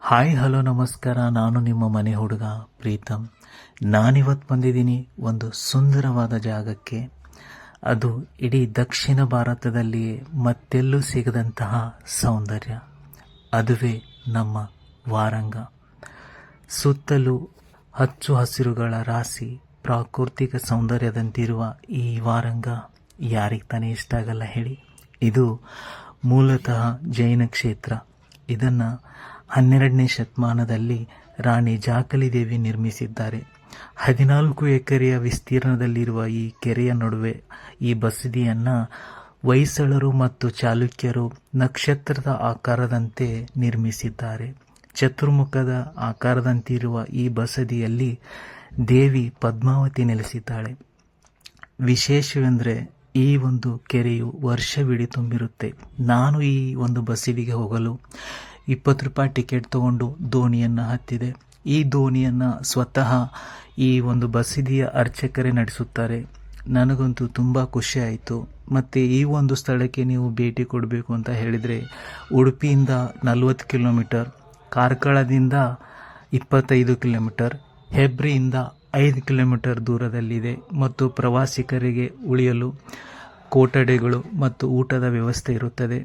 Hi, hello, ನಮಸ್ಕಾರ. ನಾನು ನಿಮ್ಮ ಮನೆ ಹುಡುಗ ಪ್ರೀತಮ್. ನಾನಿವತ್ತು ಬಂದಿದ್ದೀನಿ ಒಂದು ಸುಂದರವಾದ ಜಾಗಕ್ಕೆ. ಅದು ಇಡೀ ದಕ್ಷಿಣ ಭಾರತದಲ್ಲಿ ಮತ್ತೆಲ್ಲೂ ಸಿಗದಂತಹ ಸೌಂದರ್ಯ. ಅದುವೇ ನಮ್ಮ ವಾರಂಗ. ಸುತ್ತಲೂ ಹಚ್ಚು ಹಸಿರುಗಳ ರಾಶಿ, ಪ್ರಾಕೃತಿಕ ಸೌಂದರ್ಯದಂತಿರುವ ಈ ವಾರಂಗ ಯಾರಿಗೆ ತಾನೇ ಇಷ್ಟ ಆಗಲ್ಲ ಹೇಳಿ. ಇದು ಮೂಲತಃ ಜೈನ ಕ್ಷೇತ್ರ. ಇದನ್ನು ಹನ್ನೆರಡನೇ ಶತಮಾನದಲ್ಲಿ ರಾಣಿ ಜಾಕಲಿ ದೇವಿ ನಿರ್ಮಿಸಿದ್ದಾರೆ. ಹದಿನಾಲ್ಕು ಎಕರೆಯ ವಿಸ್ತೀರ್ಣದಲ್ಲಿರುವ ಈ ಕೆರೆಯ ನಡುವೆ ಈ ಬಸದಿಯನ್ನು ಹೊಯ್ಸಳರು ಮತ್ತು ಚಾಲುಕ್ಯರು ನಕ್ಷತ್ರದ ಆಕಾರದಂತೆ ನಿರ್ಮಿಸಿದ್ದಾರೆ. ಚತುರ್ಮುಖದ ಆಕಾರದಂತಿರುವ ಈ ಬಸದಿಯಲ್ಲಿ ದೇವಿ ಪದ್ಮಾವತಿ ನೆಲೆಸಿದ್ದಾಳೆ. ವಿಶೇಷವೆಂದರೆ ಈ ಒಂದು ಕೆರೆಯು ವರ್ಷವಿಡೀ ತುಂಬಿರುತ್ತೆ. ನಾನು ಈ ಒಂದು ಬಸದಿಗೆ ಹೋಗಲು ಇಪ್ಪತ್ತು ರೂಪಾಯಿ ಟಿಕೆಟ್ ತಗೊಂಡು ದೋಣಿಯನ್ನು ಹತ್ತಿದೆ. ಈ ದೋಣಿಯನ್ನು ಸ್ವತಃ ಈ ಒಂದು ಬಸದಿಯ ಅರ್ಚಕರೇ ನಡೆಸುತ್ತಾರೆ. ನನಗಂತೂ ತುಂಬ ಖುಷಿ ಆಯಿತು. ಮತ್ತು ಈ ಒಂದು ಸ್ಥಳಕ್ಕೆ ನೀವು ಭೇಟಿ ಕೊಡಬೇಕು ಅಂತ ಹೇಳಿದರೆ ಉಡುಪಿಯಿಂದ ನಲವತ್ತು ಕಿಲೋಮೀಟರ್, ಕಾರ್ಕಳದಿಂದ ಇಪ್ಪತ್ತೈದು ಕಿಲೋಮೀಟರ್, ಹೆಬ್ರಿಯಿಂದ ಐದು ಕಿಲೋಮೀಟರ್ ದೂರದಲ್ಲಿದೆ ಮತ್ತು ಪ್ರವಾಸಿಗರಿಗೆ ಉಳಿಯಲು ಕೊಠಡಿಗಳು ಮತ್ತು ಊಟದ ವ್ಯವಸ್ಥೆ ಇರುತ್ತದೆ.